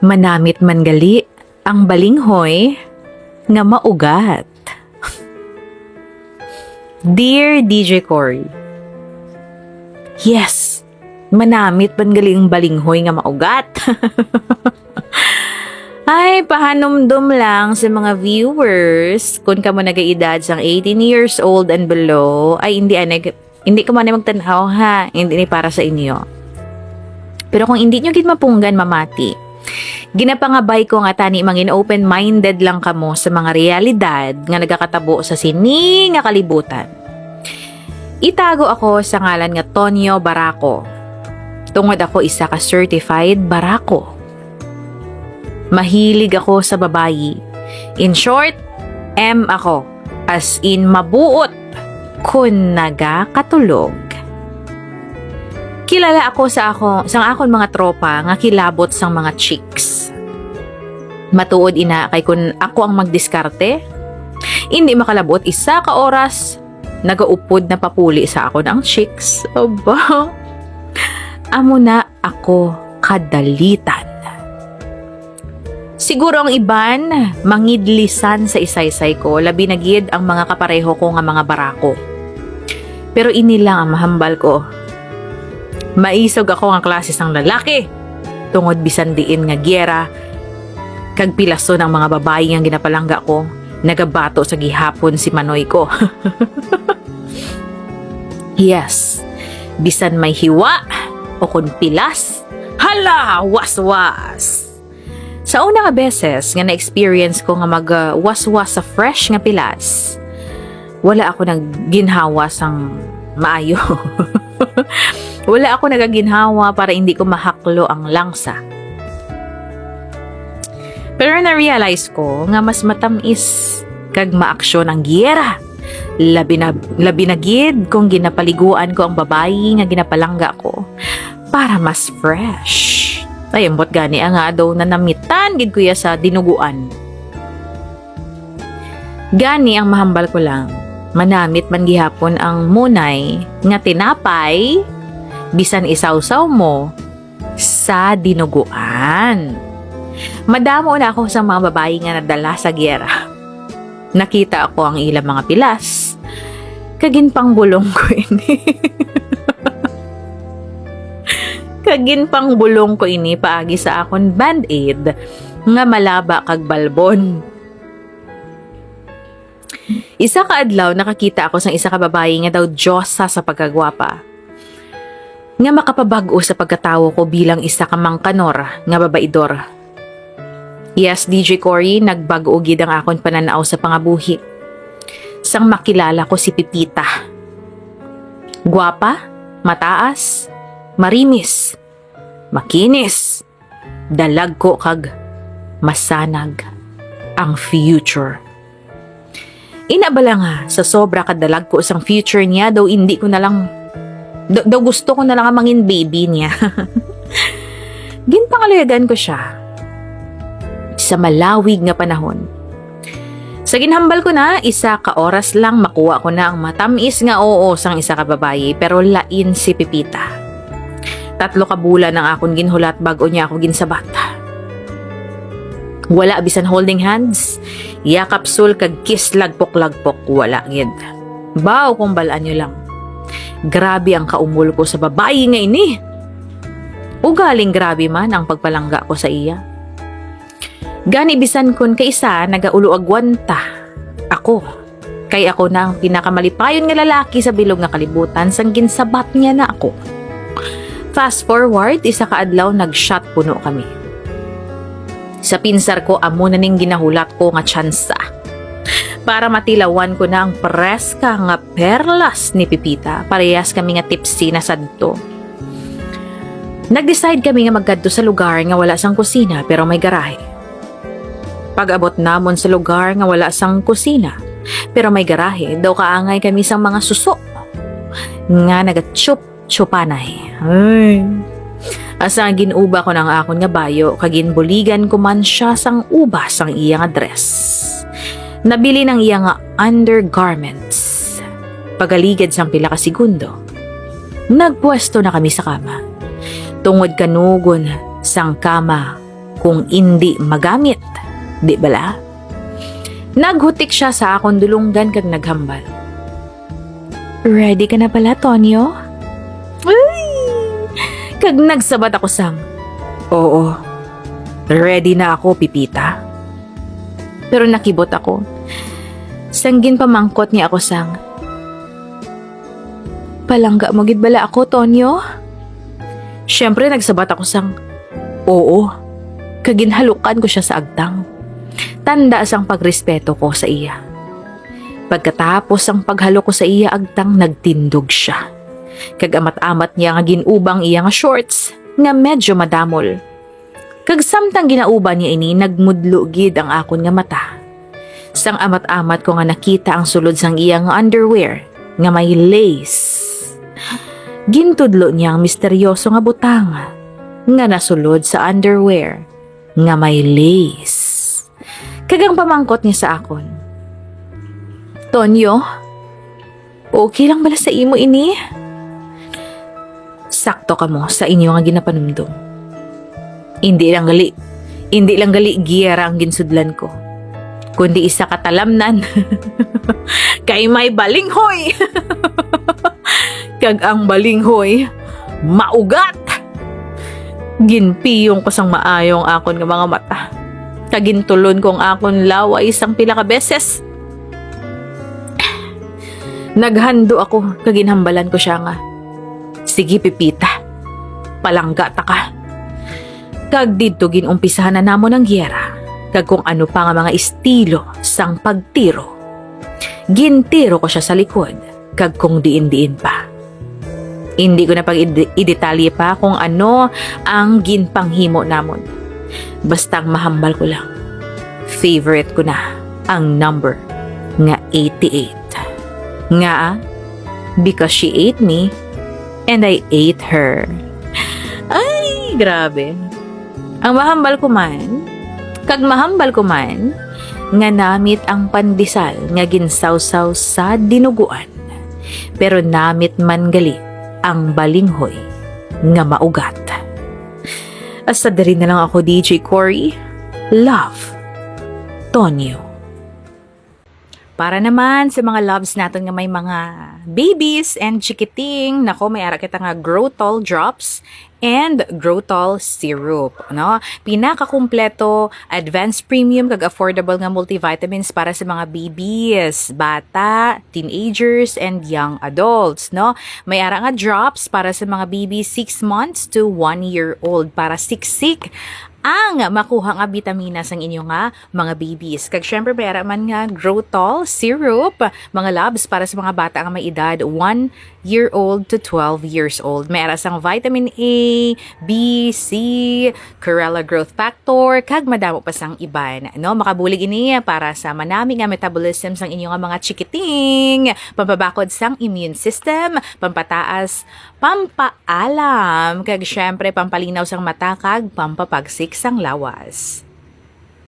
Manamit man gali ang balinghoy nga maugat. Dear DJ Cory, Yes, manamit man gali ang balinghoy nga maugat. Ay, pahanumdum lang sa mga viewers kung ka mo nagaedad sang 18 years old and below ay hindi aneg hindi ko man magtanaw ha, hindi ni para sa inyo. Pero kung hindi nyo gid mapunggan mamati, ginapangabay ko nga tani mangin open-minded lang kamo sa mga realidad nga nagakatabo sa sini nga kalibutan. Itago ako sa ngalan nga Tonyo Barako. Tungod ako isa ka certified Barako. Mahilig ako sa babayi. In short, M ako. As in mabuot kun nagakatulog. Kilala ako sa ako sang akon mga tropa nga kilabot sang mga chicks. Matuod ina kay kun ako ang magdiskarte, hindi makalabot isa ka oras nagaupod na papuli sa akon ang chicks. Aba. Amo na ako kadalitan. Siguro ang iban, mangidlisan sa isaysay ko, labi na ang mga kapareho ko nga mga barako. Pero ini lang ang mahambal ko. Maisog ako nga klase sang lalaki. Tungod bisan diin nga gyera, kag pilaso ng mga babae nga ginapalangga ko, nagabato sa gihapon si Manoy ko. yes, bisan may hiwa o kun pilas, hala, waswas. Sa una nga beses nga na-experience ko nga mag-waswas sa fresh nga pilas, wala ako nagginhawa sang maayo. wala ako nagaginhawa para hindi ko mahaklo ang langsa. Pero na-realize ko nga mas matamis kag maaksyon ang giyera. Labi na, labi gid kung ginapaliguan ko ang babae nga ginapalangga ko para mas fresh. Ay, ambot gani nga daw na namitan gid kuya sa dinuguan. Gani ang mahambal ko lang. Manamit man gihapon ang munay nga tinapay bisan isawsaw mo sa dinuguan. Madamo na ako sa mga babae nga nadala sa gyera. Nakita ako ang ilang mga pilas. Kagin pang bulong ko ini. Kagin pang bulong ko ini paagi sa akon band-aid nga malaba kag balbon. Isa ka adlaw nakakita ako sa isa ka babae nga daw Diyosa sa pagkagwapa. Nga makapabag-o sa pagkatawo ko bilang isa ka mangkanor nga babaidor. Yes, DJ Cory, nagbago gid ang akon pananaw sa pangabuhi. Sang makilala ko si Pipita. Gwapa, mataas, marimis, makinis, dalag ko kag masanag ang future. Inabala nga sa sobra kadalag ko sang future niya daw hindi ko na lang daw, daw gusto ko na lang ang mangin baby niya. Ginpangalayagan ko siya sa malawig nga panahon. Sa ginhambal ko na, isa ka oras lang makuha ko na ang matamis nga oo sang isa ka babaye pero lain si Pipita. Tatlo ka bulan ang akong ginhulat bago niya ako ginsabat. Wala bisan holding hands, yakap sul kag kiss lagpok-lagpok wala gid. Baw kung balaan nyo lang. Grabe ang kaumul ko sa babae nga ini. Ugaling grabe man ang pagpalangga ko sa iya. Gani bisan kun kaisa nagaulo agwanta. Ako. Kay ako na ang pinakamalipayon nga lalaki sa bilog nga kalibutan sang ginsabat niya na ako. Fast forward, isa ka adlaw nag-shot puno kami. Sa pinsar ko amo na ning ginahulat ko nga tsansa. Para matilawan ko na ang preska nga perlas ni Pipita. Parehas kami nga tipsy na sadto. Nag-decide kami nga magkadto sa lugar nga wala sang kusina pero may garahe. Pag-abot namon sa lugar nga wala sang kusina pero may garahe, daw kaangay kami sang mga suso. Nga nagatsup-tsupanay. Ay. Asa ginuba ko ng akon nga bayo, kaginbuligan ko man siya sang ubas ang iya nga dress. Nabili ng iya nga undergarments. Pagaligid sang pila ka segundo. Nagpwesto na kami sa kama. Tungod kanugon sang kama kung hindi magamit. Di bala? Naghutik siya sa akong dulunggan kag naghambal. Ready ka na pala, Tonyo? Ay! Kag nagsabat ako sang, Oo, ready na ako, Pipita. Pero nakibot ako. Sanggin pamangkot niya ako sang, Palangga mo gid bala ako, Tonyo? Siyempre, nagsabat ako sang, Oo, kaginhalukan ko siya sa agtang. Tanda sang pagrespeto ko sa iya. Pagkatapos ang paghalo ko sa iya agtang, nagtindog siya. Kagamat-amat niya nga ginubang iya nga shorts, nga medyo madamol. Kag samtang ginauban niya ini, nagmudlo gid ang akon nga mata. Sang amat-amat ko nga nakita ang sulod sang iya nga underwear, nga may lace. Gintudlo niya ang misteryoso nga butang, nga nasulod sa underwear, nga may lace. Kagang pamangkot niya sa akon. Tonyo, okay lang bala sa imo ini? Sakto ka mo sa inyo nga ginapanumdum. Hindi lang gali, hindi lang gali giyara ang ginsudlan ko. Kundi isa katalamnan. Kay may balinghoy. Kag ang balinghoy, maugat. Ginpiyong ko sang maayong akon nga mga mata. Kagintulon kong akon laway isang pila ka beses. Naghando ako, kaginhambalan ko siya nga. Sige, Pipita. Palangga ta ka. Kag dito ginumpisahan na namon ang giyera. Kag kung ano pa nga mga estilo sang pagtiro. Gintiro ko siya sa likod. Kag kung diin-diin pa. Hindi ko na pag idetalye pa kung ano ang ginpanghimo namon. Basta ang mahambal ko lang. Favorite ko na ang number nga 88. Nga, because she ate me and I ate her. Ay, grabe. Ang mahambal ko man, kag mahambal ko man, nga namit ang pandesal nga ginsawsaw sa dinuguan. Pero namit man gali ang balinghoy nga maugat. Asa na lang ako DJ Cory. Love. Tonyo. Para naman sa mga loves natin nga may mga babies and chikiting, nako may ara kita nga Growtol drops and Growtol syrup, no? Pinakakumpleto, advanced premium kag affordable nga multivitamins para sa mga babies, bata, teenagers and young adults, no? May ara nga drops para sa mga babies 6 months to 1 year old para siksik ang makuha nga vitamina sang inyo nga mga babies. Kag syempre mayara man nga Growtol syrup, mga labs para sa mga bata nga may edad 1 year old to 12 years old. Mayara sang vitamin A, B, C, Corella growth factor, kag madamo pa sang iban. No, makabulig ini para sa manami nga metabolism sang inyo nga mga chikiting, pampabakod sang immune system, pampataas, pampaalam, kag syempre pampalinaw sang mata kag pampapagsik sang lawas.